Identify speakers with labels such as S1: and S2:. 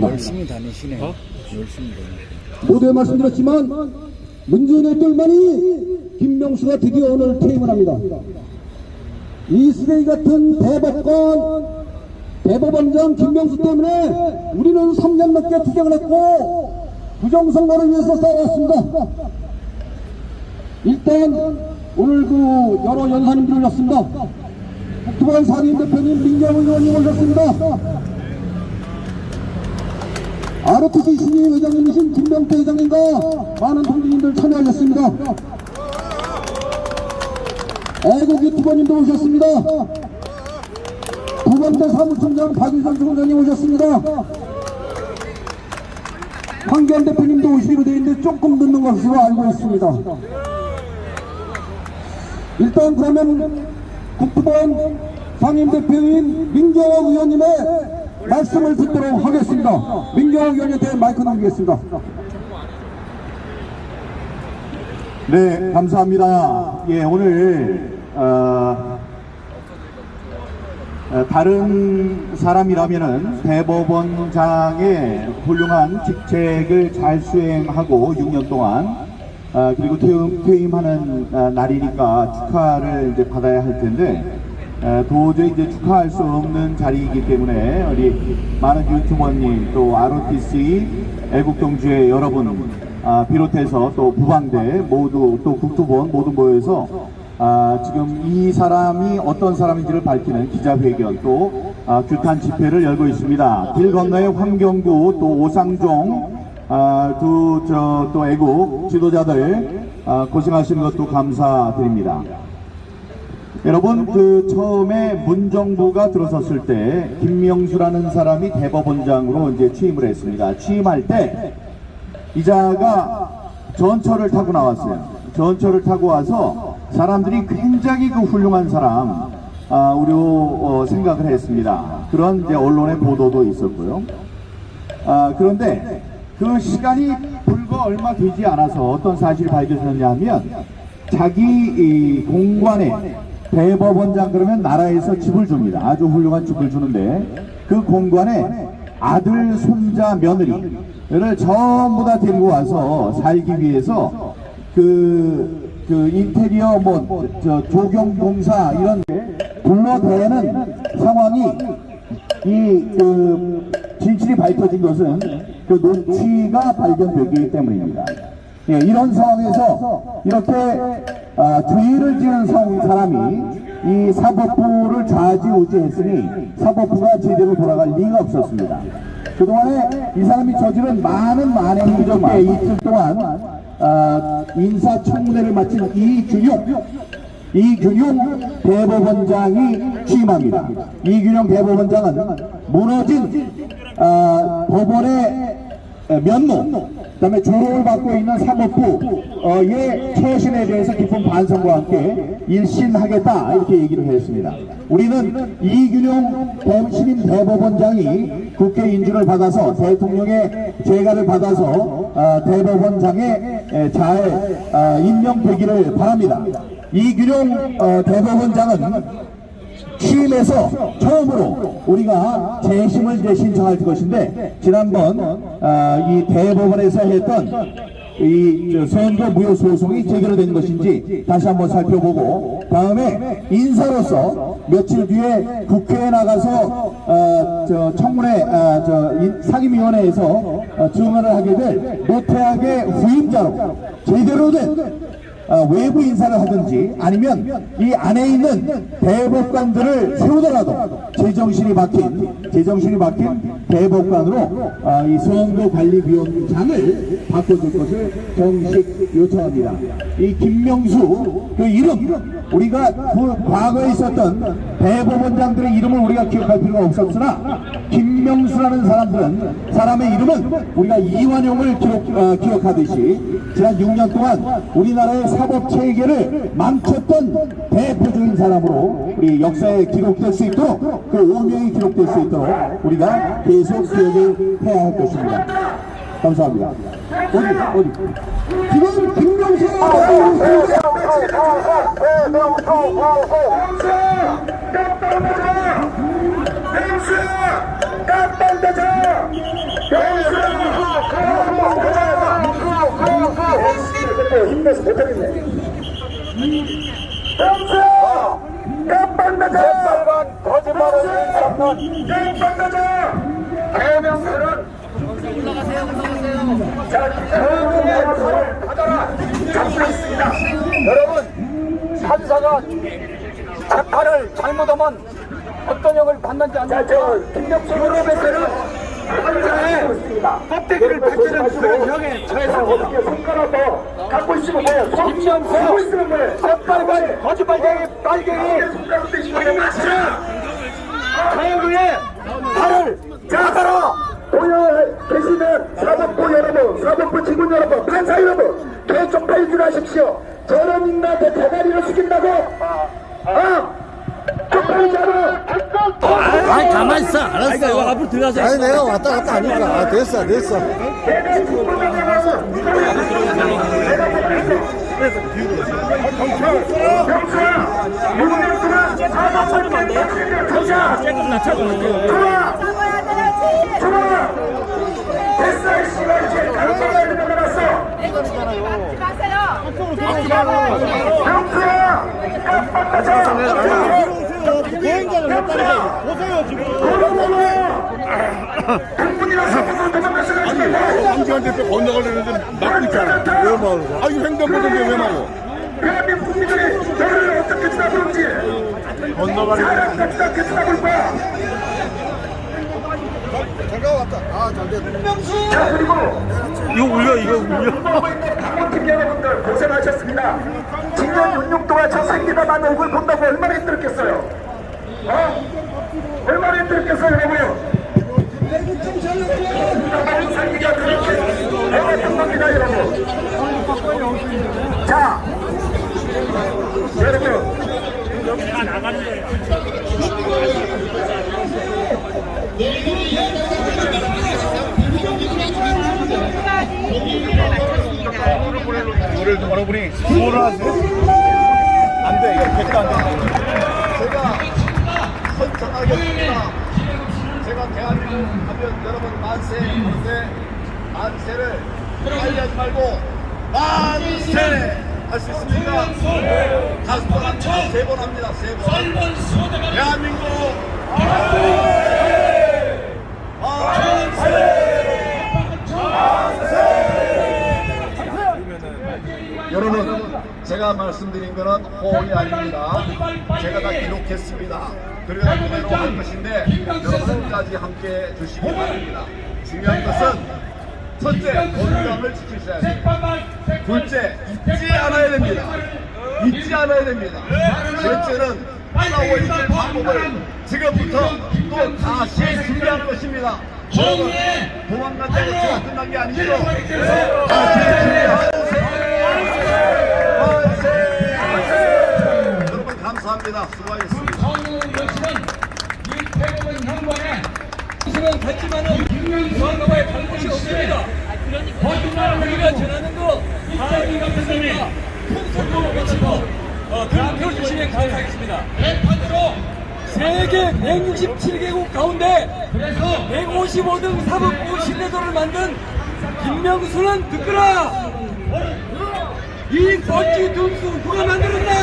S1: 열심히 다니시네 요. 열심히 다니시네.
S2: 모두에 말씀드렸지만 문재인 의 똘만이 김명수가 드디어 오늘 퇴임을 합니다. 이 쓰레기 같은 대법관 대법원장 김명수 때문에 우리는 3년 넘게 투쟁을 했고 부정선거를 위해서 싸워왔습니다. 일단 오늘 그 여러 연사님들을 오셨습니다. 국토관 상임 대표님 민경 의원님 오셨습니다. ROTC 신임 회장님이신 김병태 회장님과 많은 동지님들 참여하셨습니다. 애국 유튜버님도 오셨습니다. 두번째 사무총장 박윤선 총장님 오셨습니다. 황교안 대표님도 오시기로 되어 있는데 조금 늦는 것으로 알고 있습니다. 일단 그러면 국토관 상임대표인 민경호 의원님의 말씀을 듣도록 하겠습니다. 민경호 의원님한테 마이크 넘기겠습니다.
S3: 네, 감사합니다. 예, 오늘 어, 어, 다른 사람이라면은 대법원장의 훌륭한 직책을 잘 수행하고 6년 동안 어, 그리고 퇴임, 퇴임하는 어, 날이니까 축하를 이제 받아야 할 텐데 에, 도저히 이제 축하할 수 없는 자리이기 때문에 우리 많은 유튜버님 또 ROTC 애국동주의 여러분 아, 비롯해서 또 부방대 모두 또 국토본 모두 모여서 아, 지금 이 사람이 어떤 사람인지를 밝히는 기자회견 또 아, 규탄 집회를 열고 있습니다. 길 건너에 황경구 또 오상종 아, 두저또 애국 지도자들 아, 고생하시는 것도 감사드립니다. 여러분 그 처음에 문정부가 들어섰을 때 김명수라는 사람이 대법원장으로 이제 취임을 했습니다. 취임할 때 이자가 전철을 타고 나왔어요. 전철을 타고 와서 사람들이 굉장히 그 훌륭한 사람 아, 우리로 어, 생각을 했습니다. 그런 이제 언론의 보도도 있었고요. 아, 그런데 그 시간이 불과 얼마 되지 않아서 어떤 사실이 밝혀졌냐 하면 자기 이 공관에 대법원장 그러면 나라에서 집을 줍니다. 아주 훌륭한 집을 주는데 그 공관에 아들, 손자, 며느리를 전부 다 데리고 와서 살기 위해서 그, 그 인테리어 뭐, 저 조경 공사 이런 게 불러대는 상황이 이그 진실이 밝혀진 것은 그 녹취가 발견되기 때문입니다. 예, 이런 상황에서 이렇게 아, 주의를 지은 성- 사람이 이 사법부를 좌지우지했으니 사법부가 제대로 돌아갈 리가 없었습니다. 그동안에 이 사람이 저지른 많은 만행이 그저께 이틀 동안 아, 인사청문회를 마친 이균용 이균용 대법원장이 취임합니다. 이균용 대법원장은 무너진 아, 법원의 면모, 그다음에 조롱을 받고 있는 사법부의 처신에 대해서 깊은 반성과 함께 일신하겠다 이렇게 얘기를 했습니다. 우리는 이균용 대- 신임 대법원장이 국회 인준을 받아서 대통령의 재가를 받아서 아, 대법원장에 에, 잘 아, 임명되기를 바랍니다. 이균용 어, 대법원장은 취임해서 처음으로 우리가 재심을 이제 신청할 것인데 지난번 아, 이 대법원에서 했던 이 저, 선거 무효 소송이 제기로 된 것인지 다시 한번 살펴보고 다음에 인사로서 며칠 뒤에 국회에 나가서 어, 저 청문회 아, 저 인- 상임위원회에서 어, 증언을 하게 될 노태악의 후임자로 제대로 된 어, 외부 인사를 하든지 아니면 이 안에 있는 대법관들을 세우더라도 제정신이 박힌 제정신이 박힌 대법관으로 어, 이 선거관리위원장을 바꿔줄 것을 정식 요청합니다. 이 김명수 그 이름 우리가 그 과거에 있었던 대법원장들의 이름을 우리가 기억할 필요가 없었으나 김 명수라는 사람들은 사람의 이름은 우리가 이완용을 기록, 어, 기억하듯이 지난 6년 동안 우리나라의 사법 체계를 망쳤던 대표적인 사람으로 우리 역사에 기록될 수 있도록 그 운명이 기록될 수 있도록 우리가 계속 기억을 해야 할 것입니다. 감사합니다. 어디 어디
S2: 지금 김명수
S4: 깜빡하자! 깜빡하자!
S1: 여러분, 판사가 재판을 잘못하면 어떤 형을 받는지 아십니까? 유럽에서는 판사의 껍데기를 벗기는 그런 형에 어떻게 손가락도 갖고 있으면 갖고 있으면 뭐야? 새빨간 거짓말쟁이 빨갱이 조용히 발을 잡아라! 보여 계시는 사법부 여러분, 사법부 직원 여러분, 판사 여러분, 개쪽팔 줄 아십시오. 저런 인간한테 대가리를 숙인다고? 어? 쪽팔리지 않아?
S5: 아니 가만 있어. 알았어. 앞으로 들어가서. 아니 내가 왔다 갔다 하니까. 아 됐어 됐어.
S1: 강성을 들어갔어.
S6: 하지 마세요.
S1: 병수야! 깜빡하자!
S5: 보세요 지금.
S1: 도망가시는
S3: 황교안 대표 건너가려는데 막고 있잖아.
S5: 왜 말고?
S3: 아, 이거 횡단보도인데 왜 막어?
S1: 대한민국 국민들이 너를 어떻게 쳐다보는지 사람 같다 쳐다볼 거야 자 그리고
S5: 이거 울려 이거 울려.
S1: 강원팀 여러분들 고생하셨습니다 10년 6년 동안 저 생기다 만 얼굴 본다고 얼마나 힘들었겠어요 어? 얼마나 힘들었겠어요 여러분 나만 살기가 그렇게 어려운 겁니다 여러분 자 여러분
S3: 노래를 좀 걸어보니 뭐를 하세요? 안 돼, 이거 백도 안 된다.
S7: 제가 선정하겠습니다. 제가 대한민국 하면 여러분 만세 그런데 만세를 빨리 하지 말고 만세 할 수 있습니까? 다섯 번 합니다. 세번 합니다. 세 번. 대한민국 여러분 제가 말씀드린 거는 호응이 아닙니다. 제가 다 기록했습니다. 그대로 할 것인데 여러분까지 함께 해주시기 바랍니다. 중요한 것은 첫째 건강을 지키셔야 됩니다. 둘째 잊지 않아야 됩니다. 잊지 않아야 됩니다. 셋째는 싸워 이길 방법을 지금부터 또 다시 준비하는 것입니다. 여러분 도망간다고 제가 끝난 게 아니죠. 다시 준비하세요. 여러분 감사합니다. 수고하셨습니다.
S8: 수는 갔지만은 중앙가봐야 잘못이 없습니다. 거짓말을 우리가 전하는 거 다행히 감사합니다. 큰 소리로 외치고 어, 그렇게 해주시면 감사하겠습니다. 세계 167개국 가운데 155등 사법부 신뢰도를 만든 김명수는 듣거라! 이 멋진 등수 누가 만들었나?